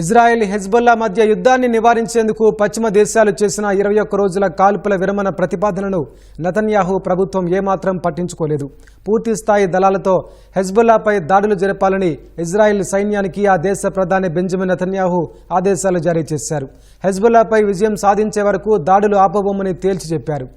Israel Hezbollah మధ్య యుద్ధాన్ని నివారించేందుకు పశ్చిమ దేశాలు చేసిన ఇరవై ఒక్క రోజుల కాల్పుల విరమణ ప్రతిపాదనను నతన్యాహు ప్రభుత్వం ఏమాత్రం పట్టించుకోలేదు. పూర్తి స్థాయి దళాలతో హెజ్బొల్లాపై దాడులు జరపాలని ఇజ్రాయెల్ సైన్యానికి ఆ దేశ ప్రధాని బెంజమిన్ నతన్యాహు ఆదేశాలు జారీ చేశారు. హెజ్బొల్లాపై విజయం సాధించే వరకు దాడులు ఆపబోమని తేల్చి చెప్పారు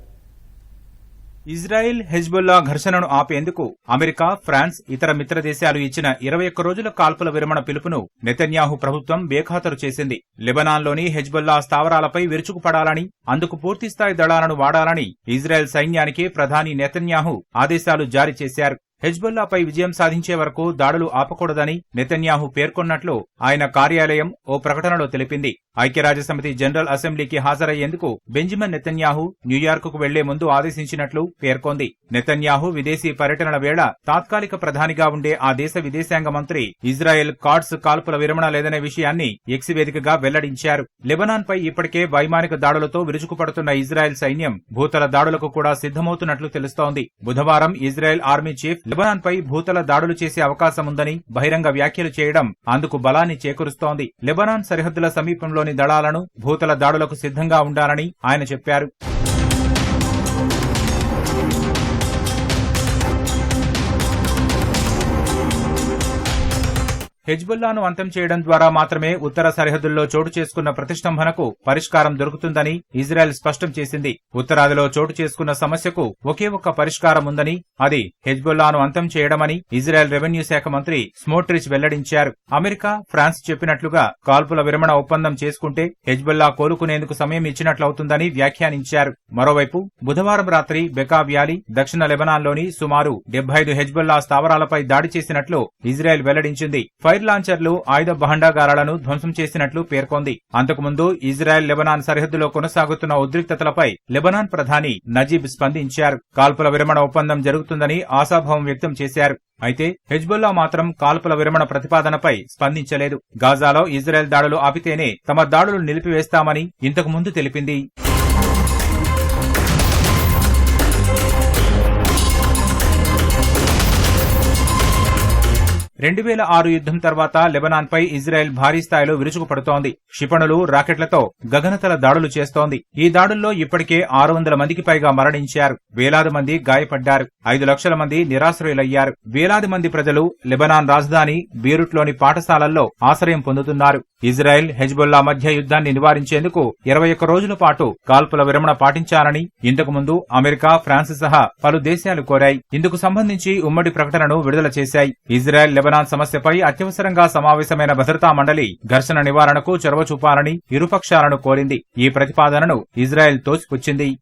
ఇజ్రాయిల్ హెజ్బుల్లా ఘర్షణను ఆపేందుకు అమెరికా ఫ్రాన్స్ ఇతర మిత్ర దేశాలు ఇచ్చిన ఇరవై ఒక్క రోజుల కాల్పుల విరమణ పిలుపును నెతన్యాహు ప్రభుత్వం బేఖాతరు చేసింది. లెబనాన్లోని హెజ్బుల్లా స్థావరాలపై విరుచుకుపడాలని అందుకు పూర్తిస్థాయి దళాలను వాడాలని ఇజ్రాయెల్ సైన్యానికి ప్రధాని నెతన్యాహు ఆదేశాలు జారీ చేశారు. హెజ్బుల్లాపై విజయం సాధించే వరకు దాడులు ఆపకూడదని నెతన్యాహు పేర్కొన్నట్లు ఆయన కార్యాలయం ఓ ప్రకటనలో తెలిపింది. ఐక్యరాజ్యసమితి జనరల్ అసెంబ్లీకి హాజరయ్యేందుకు బెంజమిన్ నెతన్యాహు న్యూయార్కుకు వెళ్ళే ముందు ఆదేశించినట్లు పేర్కొంది. నెతన్యాహు విదేశీ పర్యటనల వేళ తాత్కాలిక ప్రధానిగా ఉండే ఆ దేశ విదేశాంగ మంత్రి ఇజ్రాయెల్ కార్డ్స్ కాల్పుల విరమణ లేదనే విషయాన్ని ఎక్స్ వేదికగా వెల్లడించారు. లెబనాన్ పై ఇప్పటికే వైమానిక దాడులతో విరుచుకుపడుతున్న ఇజ్రాయెల్ సైన్యం భూతల దాడులకు కూడా సిద్ధమవుతున్నట్లు తెలుస్తోంది. బుధవారం ఇజ్రాయెల్ ఆర్మీ చీఫ్ లెబనాన్ పై భూతల దాడులు చేసే అవకాశం ఉందని బహిరంగ వ్యాఖ్యలు చేయడం అందుకు బలాన్ని చేకూరుస్తోంది. లెబనాన్ సరిహద్దుల సమీపంలోని దళాలను భూతల దాడులకు సిద్ధంగా ఉండాలని ఆయన చెప్పారు. హెజ్బుల్లాను అంతం చేయడం ద్వారా మాత్రమే ఉత్తర సరిహద్దుల్లో చోటు చేసుకున్న ప్రతిష్టంభనకు పరిష్కారం దొరుకుతుందని ఇజ్రాయెల్ స్పష్టం చేసింది. ఉత్తరాదిలో చోటు చేసుకున్న సమస్యకు ఒకే ఒక్క పరిష్కారం ఉందని అది హెజ్బుల్లాను అంతం చేయడమని ఇజ్రాయెల్ రెవెన్యూ శాఖ మంత్రి స్మోట్రిచ్ వెల్లడించారు. అమెరికా ఫ్రాన్స్ చెప్పినట్లుగా కాల్పుల విరమణ ఒప్పందం చేసుకుంటే హెజ్బుల్లా కోలుకునేందుకు సమయం ఇచ్చినట్లవుతుందని వ్యాఖ్యానించారు. మరోవైపు బుధవారం రాత్రి బెకా వ్యాలీ దక్షిణ లెబనాన్లోని సుమారు డెబ్బై ఐదు హెజ్బుల్లా స్థావరాలపై దాడి చేసినట్లు ఇజ్రాయెల్ వెల్లడించింది. ఫైర్ లాంచర్లు ఆయుధ భాండాగారాలను ధ్వంసం చేసినట్లు పేర్కొంది. అంతకుముందు ఇజ్రాయెల్ లెబనాన్ సరిహద్దులో కొనసాగుతున్న ఉద్రిక్తతలపై లెబనాన్ ప్రధాని నజీబ్ స్పందించారు. కాల్పుల విరమణ ఒప్పందం జరుగుతుందని ఆశాభావం వ్యక్తం చేశారు. అయితే హెజ్బుల్లా మాత్రం కాల్పుల విరమణ ప్రతిపాదనపై స్పందించలేదు. గాజాలో ఇజ్రాయెల్ దాడులు ఆపితేనే తమ దాడులు నిలిపివేస్తామని ఇంతకు ముందు తెలిపింది. రెండు వేల ఆరు యుద్ధం తర్వాత లెబనాన్ పై ఇజ్రాయెల్ భారీ స్థాయిలో విరుచుకుపడుతోంది. క్షిపణులు రాకెట్లతో గగనతల దాడులు చేస్తోంది. ఈ దాడుల్లో ఇప్పటికే ఆరు వందల మందికి పైగా మరణించారు. వేలాది మంది గాయపడ్డారు. ఐదు లక్షల మంది నిరాశ్రయులయ్యారు. వేలాది మంది ప్రజలు లెబనాన్ రాజధాని బీరుట్లోని పాఠశాలల్లో ఆశ్రయం పొందుతున్నారు. ఇజ్రాయెల్ హెజ్బుల్లా మధ్య యుద్ధాన్ని నివారించేందుకు ఇరవై ఒక్క రోజుల పాటు కాల్పుల విరమణ పాటించాలని ఇంతకు ముందు అమెరికా ఫ్రాన్స్ సహా పలు దేశాలు కోరాయి. ఇందుకు సంబంధించి ఉమ్మడి ప్రకటనను విడుదల చేశాయి. ఇజ్రాయెల్ లెబనాన్ సమస్యపై అత్యవసరంగా సమావేశమైన భద్రతా మండలి ఘర్షణ నివారణకు చొరవ చూపాలని ఇరుపక్షాలను కోరింది. ఈ ప్రతిపాదనను ఇజ్రాయెల్ తోసిపుచ్చింది.